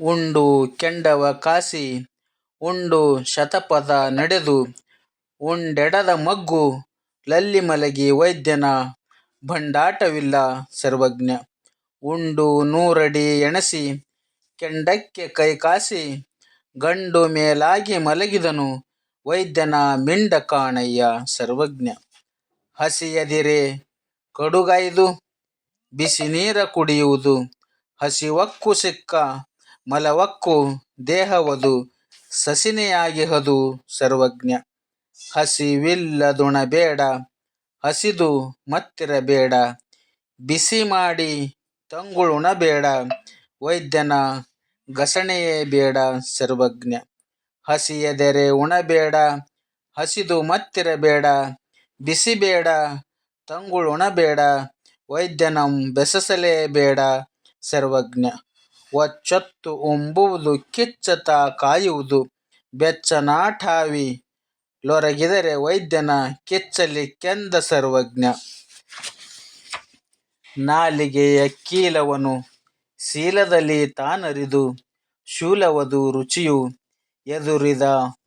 ಉಂಡು ಕೆಂಡವ ಕಾಸಿ, ಉಂಡು ಶತಪದ ನಡೆದು, ಉಂಡೆಡದ ಮಗ್ಗು ಲಲ್ಲಿ ಮಲಗಿ ವೈದ್ಯನ ಭಂಡಾಟವಿಲ್ಲ ಸರ್ವಜ್ಞ. ಉಂಡು ನೂರಡಿ ಎಣಸಿ, ಕೆಂಡಕ್ಕೆ ಕೈ ಕಾಸಿ, ಗಂಡು ಮೇಲಾಗಿ ಮಲಗಿದನು ವೈದ್ಯನ ಮಿಂಡ ಕಾಣಯ್ಯ ಸರ್ವಜ್ಞ. ಹಸಿಯದಿರೆ ಕಡುಗಾಯ್ದು ಬಿಸಿ ನೀರ ಕುಡಿಯುವುದು ಹಸಿವಕ್ಕು ಸಿಕ್ಕ ಮಲವಕ್ಕೂ ದೇಹವದು ಸಸಿನೆಯಾಗಿಹದು ಸರ್ವಜ್ಞ. ಹಸಿವಿಲ್ಲದುಣಬೇಡ ಹಸಿದು ಮತ್ತಿರಬೇಡ, ಬಿಸಿ ಮಾಡಿ ತಂಗುಳುಣಬೇಡ ವೈದ್ಯನ ಘಸಣೆಯೇ ಬೇಡ ಸರ್ವಜ್ಞ. ಹಸಿಯದರೆ ಉಣಬೇಡ ಹಸಿದು ಮತ್ತಿರಬೇಡ, ಬಿಸಿ ಬೇಡ ತಂಗುಳುಣಬೇಡ ವೈದ್ಯನಂ ಬೆಸಸಲೇ ಬೇಡ ಸರ್ವಜ್ಞ. ಒಚ್ಚೊತ್ತು ಉಂಬುವುದು ಕಿಚ್ಚತ ಕಾಯುವುದು. ಬೆಚ್ಚನಾಠಾವಿ ಲೊರಗಿದರೆ ವೈದ್ಯನ ಕೆಚ್ಚಲಿಕ್ಕೆಂದ ಸರ್ವಜ್ಞ. ನಾಲಿಗೆಯ ಕೀಲವನು ಶೀಲದಲ್ಲಿ ತಾನರಿದು. ಶೂಲವದು ರುಚಿಯು ಎದುರಿದ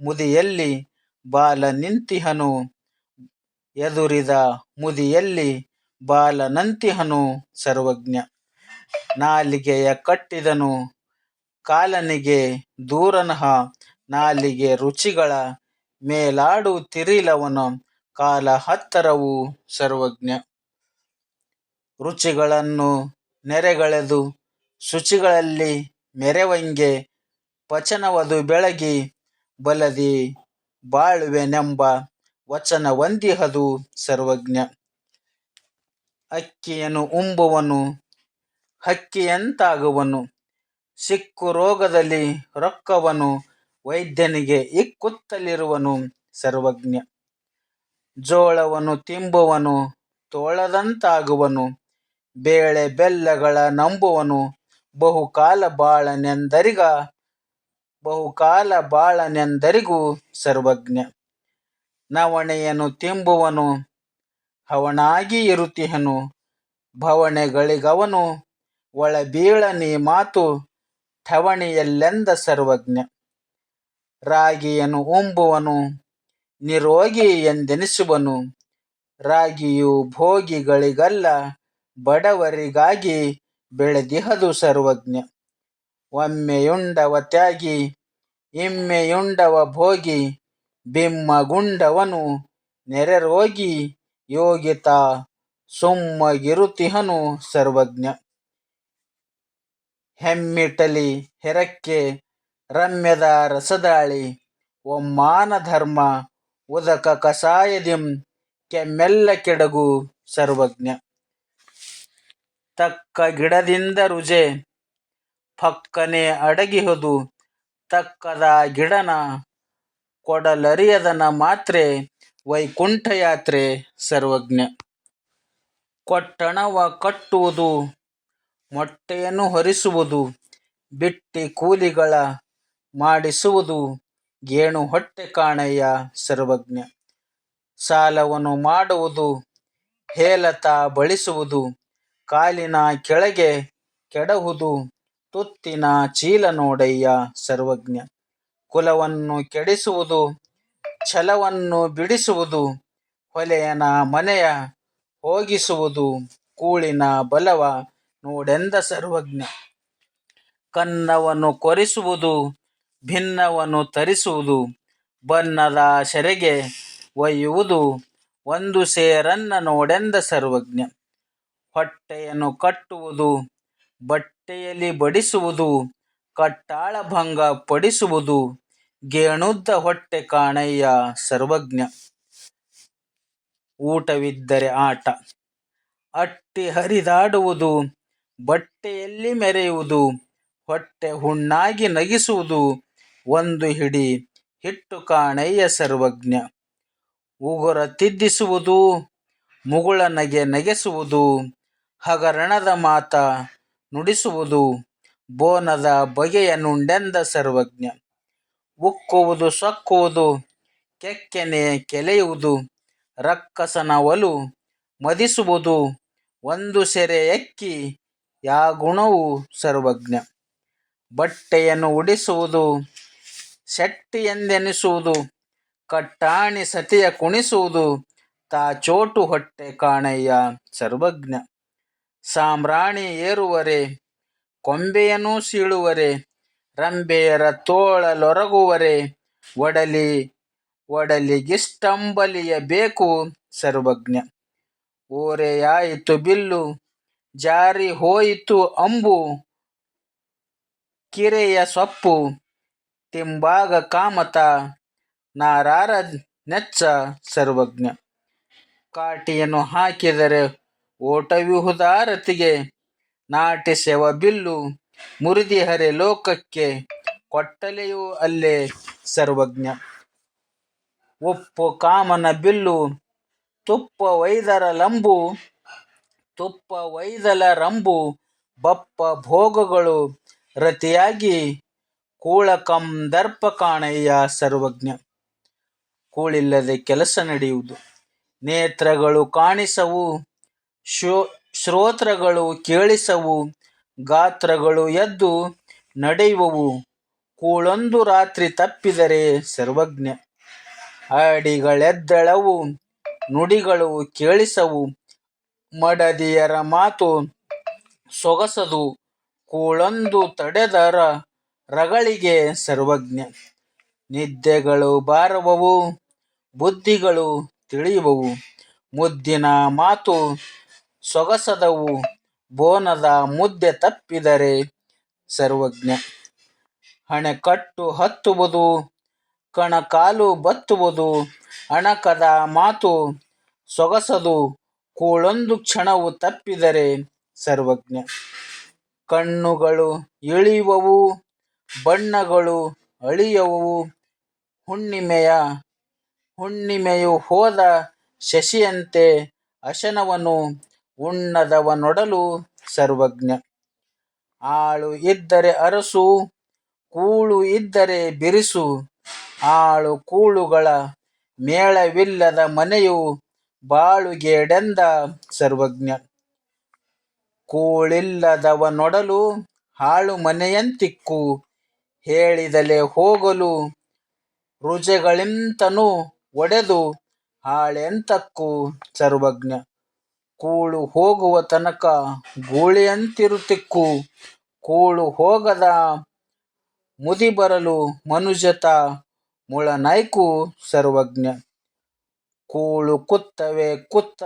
ಮುದಿಯಲ್ಲಿ ಬಾಲ ನಿಂತಿಹನು. ಎದುರಿದ ಮುದಿಯಲ್ಲಿ ಬಾಲನಂತಿಹನು ಸರ್ವಜ್ಞ. ನಾಲಿಗೆಯ ಕಟ್ಟಿದನು. ಕಾಲನಿಗೆ ದೂರನಹ ನಾಲಿಗೆ ರುಚಿಗಳ ಮೇಲಾಡುತ್ತಿರಿಲವನ ಕಾಲ ಹತ್ತರವು ಸರ್ವಜ್ಞ. ರುಚಿಗಳನ್ನು ನೆರೆಗಳೆದು ಶುಚಿಗಳಲ್ಲಿ ಮೆರೆವಂಗೆ ಪಚನವದು ಬೆಳಗಿ ಬಲದಿ ಬಾಳುವೆನೆಂಬ ವಚನವಂದಿಹದು ಸರ್ವಜ್ಞ. ಅಕ್ಕಿಯನ್ನು ಉಂಬುವನು ಹಕ್ಕಿಯಂತಾಗುವನು. ಸಿಕ್ಕು ರೋಗದಲ್ಲಿ ರೊಕ್ಕವನು, ವೈದ್ಯನಿಗೆ ಇಕ್ಕುತ್ತಲಿರುವನು ಸರ್ವಜ್ಞ. ಜೋಳವನ್ನು ತಿಂಬುವನು, ತೋಳದಂತಾಗುವನು. ಬೇಳೆ ಬೆಲ್ಲಗಳ ನಂಬುವನು, ಬಹುಕಾಲ ಬಾಳನೆಂದರಿಗ, ಬಹುಕಾಲ ಬಾಳನೆಂದರಿಗೂ ಸರ್ವಜ್ಞ. ನವಣೆಯನ್ನು ತಿಂಬುವನು, ಹವಣಾಗಿ ಇರುತಿಹನು ಭವಣೆಗಳಿಗವನು ಒಳಬೀಳನಿ ಮಾತು ಠವಣಿಯಲ್ಲೆಂದ ಸರ್ವಜ್ಞ. ರಾಗಿಯನು ಉಂಬುವನು, ನಿರೋಗಿ ಎಂದೆನಿಸುವನು. ರಾಗಿಯು ಭೋಗಿಗಳಿಗಲ್ಲ, ಬಡವರಿಗಾಗಿ ಬೆಳೆದಿಹದು ಸರ್ವಜ್ಞ. ಒಮ್ಮೆಯುಂಡವ ತ್ಯಾಗಿ, ಇಮ್ಮೆಯುಂಡವ ಭೋಗಿ, ಬಿಮ್ಮಗುಂಡವನು, ನೆರೆರೋಗಿ ಯೋಗಿತ ಸುಮ್ಮಗಿರುತಿಹನು ಸರ್ವಜ್ಞ. ಹೆಮ್ಮಿಟಲಿ ಹೆರಕ್ಕೆ ರಮ್ಯದ ರಸದಾಳಿ. ಒಮ್ಮಾನ ಧರ್ಮ ಉದಕ ಕಷಾಯದಿಂ ಕೆಮ್ಮೆಲ್ಲ ಕೆಡಗು ಸರ್ವಜ್ಞ. ತಕ್ಕ ಗಿಡದಿಂದ ರುಜೆ ಫಕ್ಕನೆ ಅಡಗಿಹುದು ತಕ್ಕದ ಗಿಡನ ಕೊಡಲರಿಯದನ ಮಾತ್ರೆ ವೈಕುಂಠ ಯಾತ್ರೆ ಸರ್ವಜ್ಞ. ಕೊಟ್ಟಣವ ಕಟ್ಟುವುದು ಮೊಟ್ಟೆಯನ್ನು ಹೊರಿಸುವುದು, ಬಿಟ್ಟಿ ಕೂಲಿಗಳ ಮಾಡಿಸುವುದು ಗೇಣು ಹೊಟ್ಟೆ ಕಾಣಯ್ಯ ಸರ್ವಜ್ಞ. ಸಾಲವನ್ನು ಮಾಡುವುದು, ಹೇಲತ ಬಳಿಸುವುದು, ಕಾಲಿನ ಕೆಳಗೆ ಕೆಡಹುದು ತುತ್ತಿನ ಚೀಲ ನೋಡಯ್ಯ ಸರ್ವಜ್ಞ. ಕುಲವನ್ನು ಕೆಡಿಸುವುದು, ಛಲವನ್ನು ಬಿಡಿಸುವುದು, ಹೊಲೆಯನ ಮನೆಯ ಹೋಗಿಸುವುದು, ಕೂಳಿನ ಬಲವ ನೋಡೆಂದ ಸರ್ವಜ್ಞ. ಕನ್ನವನ್ನು ಕೊರಿಸುವುದು, ಭಿನ್ನವನ್ನು ತರಿಸುವುದು ಬನ್ನದ ಸೆರೆಗೆ ಒಯ್ಯುವುದು, ಒಂದು ಸೇರನ್ನ ನೋಡೆಂದ ಸರ್ವಜ್ಞ. ಹೊಟ್ಟೆಯನ್ನು ಕಟ್ಟುವುದು, ಬಟ್ಟೆಯಲ್ಲಿ ಬಡಿಸುವುದು, ಕಟ್ಟಾಳ ಭಂಗ ಪಡಿಸುವುದು, ಗೇಣುದ್ದ ಹೊಟ್ಟೆ ಕಾಣಯ್ಯ ಸರ್ವಜ್ಞ. ಊಟವಿದ್ದರೆ ಆಟ, ಅಟ್ಟಿ ಹರಿದಾಡುವುದು ಬಟ್ಟೆಯಲ್ಲಿ ಮೆರೆಯುವುದು, ಹೊಟ್ಟೆ ಹುಣ್ಣಾಗಿ ನಗಿಸುವುದು ಒಂದು ಹಿಡಿ ಹಿಟ್ಟು ಕಾಣಯ್ಯ ಸರ್ವಜ್ಞ. ಉಗುರ ತಿದ್ದಿಸುವುದು, ಮುಗುಳ ನಗೆ ನಗೆಸುವುದು, ಹಗರಣದ ಮಾತ ನುಡಿಸುವುದು, ಬೋನದ ಬಗೆಯ ನುಂಡೆಂದ ಸರ್ವಜ್ಞ. ಉಕ್ಕುವುದು, ಸೊಕ್ಕುವುದು, ಕೆಕ್ಕೆನೆ ಕೆಲೆಯುವುದು ರಕ್ಕಸನ ಒಲು ಮದಿಸುವುದು, ಒಂದು ಸೆರೆ ಎಕ್ಕಿ ಯಾಗುಣವು ಸರ್ವಜ್ಞ. ಬಟ್ಟೆಯನ್ನು ಉಡಿಸುವುದು, ಶೆಟ್ಟಿ ಎಂದೆನಿಸುವುದು, ಕಟ್ಟಾಣಿ ಸತಿಯ ಕುಣಿಸುವುದು, ತಾ ಚೋಟು ಹೊಟ್ಟೆ ಕಾಣಯ್ಯ ಸರ್ವಜ್ಞ. ಸಾಮ್ರಾಣಿ ಏರುವರೆ ಕೊಂಬೆಯನ್ನೂ ಸೀಳುವರೆ ರಂಬೆಯರ ತೋಳಲೊರಗುವರೆ ಒಡಲಿ ಒಡಲಿಗಿಷ್ಟಂಬಲಿಯ ಬೇಕು ಸರ್ವಜ್ಞ. ಓರೆಯಾಯಿತು ಬಿಲ್ಲು ಜಾರಿ ಹೋಯಿತು ಅಂಬು, ಕಿರೆಯ ಸೊಪ್ಪು, ತಿಂಬಾಗ ಕಾಮತ, ನಾರಾರ ನೆಚ್ಚ ಸರ್ವಜ್ಞ. ಕಾಟಿಯನ್ನು ಹಾಕಿದರೆ ಓಟವಿಹುದಾರತಿಗೆ ನಾಟಿಸೆವ ಬಿಲ್ಲು, ಮುರಿದಿಹರೆ ಲೋಕಕ್ಕೆ, ಕೊಟ್ಟಲೆಯೂ ಅಲ್ಲೇ ಸರ್ವಜ್ಞ. ಉಪ್ಪು ಕಾಮನ ಬಿಲ್ಲು, ತುಪ್ಪ ವೈದರ ಲಂಬು ತುಪ್ಪ ವೈದಲ ರಂಬು, ಬಪ್ಪ ಭೋಗಗಳು, ರತಿಯಾಗಿ ಕೂಳಕಂ ದರ್ಪ ಕಾಣಯ್ಯ ಸರ್ವಜ್ಞ. ಕೂಳಿಲ್ಲದೆ ಕೆಲಸ ನಡೆಯುವುದು. ನೇತ್ರಗಳು ಕಾಣಿಸವು, ಶೋ, ಶ್ರೋತ್ರಗಳು ಕೇಳಿಸವು, ಗಾತ್ರಗಳು ಎದ್ದು ನಡೆಯುವವು. ಕೂಳೊಂದು ರಾತ್ರಿ ತಪ್ಪಿದರೆ ಸರ್ವಜ್ಞ. ಹಾಡಿಗಳೆದ್ದಳವು, ನುಡಿಗಳು ಕೇಳಿಸವು. ಮಡದಿಯರ ಮಾತು ಸೊಗಸದು, ಕೂಳೊಂದು ತಡೆದರ ರಗಳಿಗೆ ಸರ್ವಜ್ಞ. ನಿದ್ದೆಗಳು ಬಾರವವು, ಬುದ್ಧಿಗಳು ತಿಳಿಯುವವು. ಮುದ್ದಿನ ಮಾತು ಸೊಗಸದವು, ಬೋನದ ಮುದ್ದೆ ತಪ್ಪಿದರೆ ಸರ್ವಜ್ಞ. ಹಣೆಕಟ್ಟು ಹತ್ತುವುದು, ಕಣಕಾಲು ಬತ್ತುವುದು, ಅಣಕದ ಮಾತು ಸೊಗಸದು ಕೂಳೊಂದು ಕ್ಷಣವು ತಪ್ಪಿದರೆ ಸರ್ವಜ್ಞ. ಕಣ್ಣುಗಳು ಇಳಿಯುವವು, ಬಣ್ಣಗಳು ಅಳಿಯವು ಹುಣ್ಣಿಮೆಯ, ಹುಣ್ಣಿಮೆಯು ಹೋದ ಶಶಿಯಂತೆ ಅಶನವನು ಉಣ್ಣದವನೊಡಲು ಸರ್ವಜ್ಞ. ಆಳು ಇದ್ದರೆ ಅರಸು, ಕೂಳು ಇದ್ದರೆ ಬಿರಿಸು. ಆಳು ಕೂಳುಗಳ ಮೇಳವಿಲ್ಲದ ಮನೆಯು ಬಾಳುಗೇಡೆಂದ ಸರ್ವಜ್ಞ. ಕೂಳಿಲ್ಲದವನೊಡಲು ಹಾಳು ಮನೆಯಂತಿಕ್ಕು. ಹೇಳಿದಲೆ ಹೋಗಲು ರುಜೆಗಳಿಂತನು ಒಡೆದು ಹಾಳೆಂತಕ್ಕು ಸರ್ವಜ್ಞ. ಕೂಳು ಹೋಗುವ ತನಕ ಗೂಳಿಯಂತಿರುತಿಕ್ಕು ಕೂಳು ಹೋಗದ ಮುದಿ ಬರಲು ಮನುಜತ ಮುಳನಾಯ್ಕು ಸರ್ವಜ್ಞ. ಕೂಳು ಕುತ್ತವೆ ಕುತ್ತ,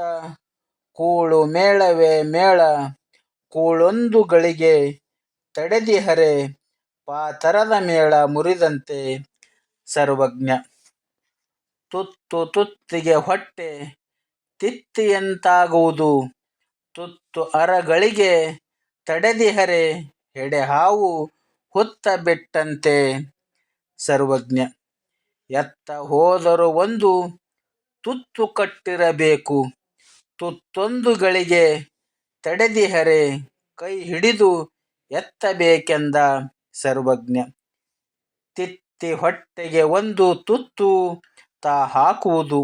ಕೂಳು ಮೇಳವೆ ಮೇಳ, ಕೂಳೊಂದು ಗಳಿಗೆ ತಡೆದಿಹರೆ ಪಾತರದ ಮೇಳ ಮುರಿದಂತೆ ಸರ್ವಜ್ಞ. ತುತ್ತು ತುತ್ತಿಗೆ ಹೊಟ್ಟೆ ತಿತ್ತಿಯಂತಾಗುವುದು ತುತ್ತು ಅರಗಳಿಗೆ ತಡೆದಿಹರೆ ಹಾವು ಹುತ್ತ ಬಿಟ್ಟಂತೆ ಸರ್ವಜ್ಞ. ಎತ್ತ ಹೋದರೂ ಒಂದು ತುತ್ತು ಕಟ್ಟಿರಬೇಕು. ತುತ್ತೊಂದು ಗಳಿಗೆ ತಡೆದಿಹರೆ ಕೈ ಹಿಡಿದು ಎತ್ತಬೇಕೆಂದ ಸರ್ವಜ್ಞ. ತಿತ್ತಿ ಹೊಟ್ಟೆಗೆ ಒಂದು ತುತ್ತು ತಾ ಹಾಕುವುದು.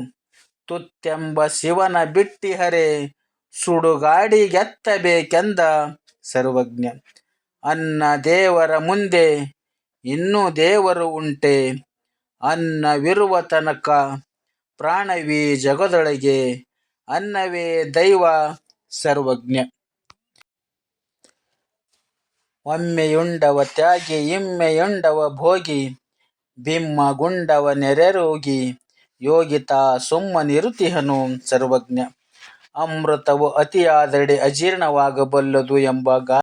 ತುತ್ತೆಂಬ ಶಿವನ ಬಿಟ್ಟಿಹರೆ ಸುಡುಗಾಡಿಗೆತ್ತಬೇಕೆಂದ ಸರ್ವಜ್ಞ. ಅನ್ನ ದೇವರ ಮುಂದೆ ಇನ್ನೂ ದೇವರು ಉಂಟೆ. ಅನ್ನವಿರುವ ತನಕ ಪ್ರಾಣವೀ ಜಗದೊಳಗೆ, ಅನ್ನವೇ ದೈವ ಸರ್ವಜ್ಞ. ಒಮ್ಮೆಯುಂಡವ ತ್ಯಾಗಿ, ಇಮ್ಮೆಯುಂಡವ ಭೋಗಿ, ಬಿಮ್ಮಗುಂಡವ ನೆರೆರೋಗಿ, ಯೋಗಿತ ಸುಮ್ಮನಿರುತಿಹನು ಸರ್ವಜ್ಞ. ಅಮೃತವು ಅತಿಯಾದಡೆ ಅಜೀರ್ಣವಾಗಬಲ್ಲದು ಎಂಬ ಗಾ